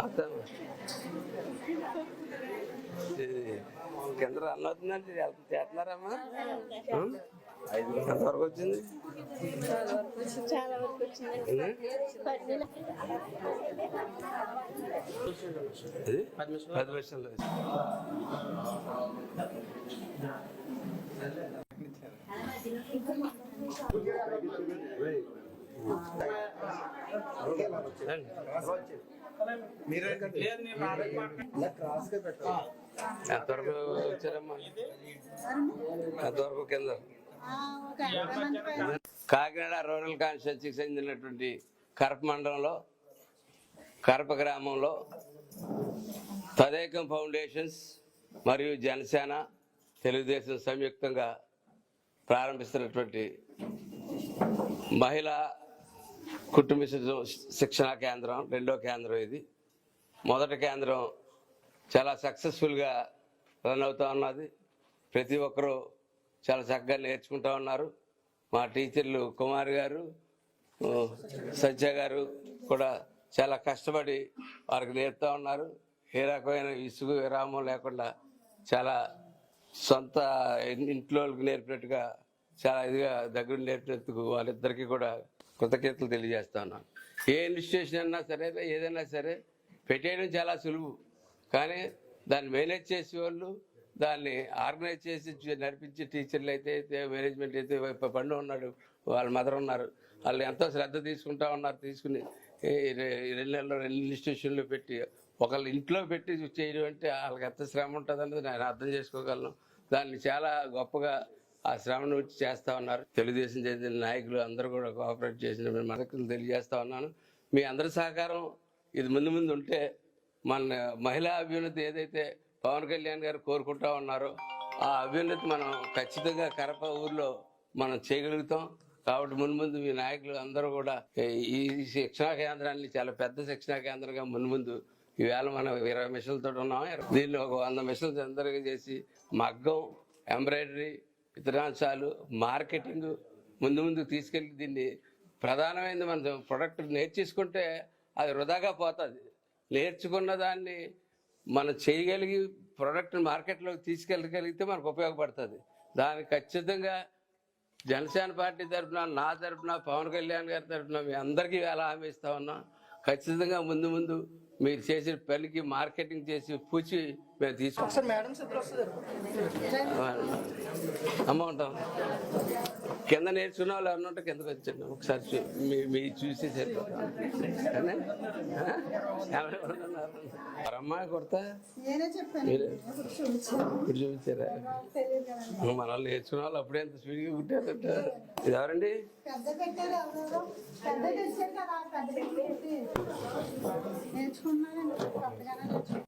అర్థం. ఇది కింద రన్ అవుతుందండి చేస్తున్నారమ్మా? ఎంతవరకు వచ్చింది? పది నిమిషాలు. ఎంతవరకు వచ్చారమ్మా ఎంతవరకు కాకినాడ రూరల్ కాన్స్టిట్యూన్సీకి చెందినటువంటి కరప మండలంలో కరప గ్రామంలో తదేకం ఫౌండేషన్స్ మరియు జనసేన తెలుగుదేశం సంయుక్తంగా ప్రారంభిస్తున్నటువంటి మహిళా కుటుంబ శిక్షణ శిక్షణా కేంద్రం రెండో కేంద్రం ఇది. మొదటి కేంద్రం చాలా సక్సెస్ఫుల్గా రన్ అవుతూ ఉన్నది. ప్రతి ఒక్కరూ చాలా చక్కగా నేర్చుకుంటూ ఉన్నారు. మా టీచర్లు కుమార్ గారు సజ్జ సత్య గారు కూడా చాలా కష్టపడి వారికి నేర్పుతూ ఉన్నారు. ఏ రకమైన ఇసుగు విరామం లేకుండా చాలా సొంత ఇంట్లో వాళ్ళకి నేర్పినట్టుగా చాలా ఇదిగా దగ్గర నేర్పినందుకు వాళ్ళిద్దరికీ కూడా కృతజ్ఞతలు తెలియజేస్తా ఉన్నాను. ఏ ఇన్స్టిట్యూషన్ అన్నా సరే ఏదైనా సరే పెట్టేయడం చాలా సులువు. కానీ దాన్ని మేనేజ్ చేసే వాళ్ళు దాన్ని ఆర్గనైజ్ చేసి నడిపించే టీచర్లు అయితే మేనేజ్మెంట్ అయితే పండు ఉన్నాడు వాళ్ళ మదర్ ఉన్నారు. వాళ్ళు ఎంతో శ్రద్ధ తీసుకుంటా ఉన్నారు తీసుకుని రెండు నెలలు రెండు ఇన్స్టిట్యూషన్లు పెట్టి ఒకళ్ళు ఇంట్లో పెట్టి చేయడం అంటే వాళ్ళకి ఎంత శ్రమ ఉంటుంది అనేది నేను అర్థం చేసుకోగలను. దాన్ని చాలా గొప్పగా ఆ శ్రమను వచ్చి చేస్తా ఉన్నారు. తెలుగుదేశం చెందిన నాయకులు అందరూ కూడా కోఆపరేట్ చేసిన మనకు తెలియజేస్తా ఉన్నాను. మీ అందరి సహకారం ఇది ముందు ముందు ఉంటే మన మహిళా అభ్యున్నతి ఏదైతే పవన్ కళ్యాణ్ గారు కోరుకుంటా ఉన్నారో ఆ అభ్యున్నతి మనం ఖచ్చితంగా కరప ఊర్లో మనం చేయగలుగుతాం. కాబట్టి ముందు ముందు మీ నాయకులు అందరూ కూడా ఈ- ఈ శిక్షణా కేంద్రాన్ని చాలా పెద్ద శిక్షణా కేంద్రంగా ముందు ముందు ఈవేళ మనం ఇరవై మిషన్లతో ఉన్నాం. దీన్ని ఒక వంద మిషన్లు తొందరగా చేసి మగ్గం ఎంబ్రాయిడరీ ఇతరాంశాలు మార్కెటింగ్ ముందు ముందు తీసుకెళ్ళి దీన్ని ప్రధానమైనది మనం ప్రొడక్ట్ నేర్చేసుకుంటే అది వృధాగా పోతుంది. నేర్చుకున్న దాన్ని మనం చేయగలిగి ప్రోడక్ట్ మార్కెట్లోకి తీసుకెళ్ళగలిగితే మనకు ఉపయోగపడుతుంది. దానికి ఖచ్చితంగా జనసేన పార్టీ తరఫున నా తరఫున పవన్ కళ్యాణ్ గారి తరఫున మీ అందరికీ ఎలా హామీ ఇస్తా ఉన్నా. ఖచ్చితంగా ముందు ముందు మీరు చేసిన పనికి మార్కెటింగ్ చేసి పూచి మేము తీసుకుంటాం అమౌంట్. కింద నేర్చుకున్న వాళ్ళు ఉంటే కిందకి వచ్చండి ఒకసారి మీ చూసి అమ్మాయి కొడతా? ఇప్పుడు చూపించారా? మనల్ని నేర్చుకున్న వాళ్ళు అప్పుడే ఎంత స్పీడ్గా కుట్టారంట ఇది ఎవరండి? నేర్చుకున్నాను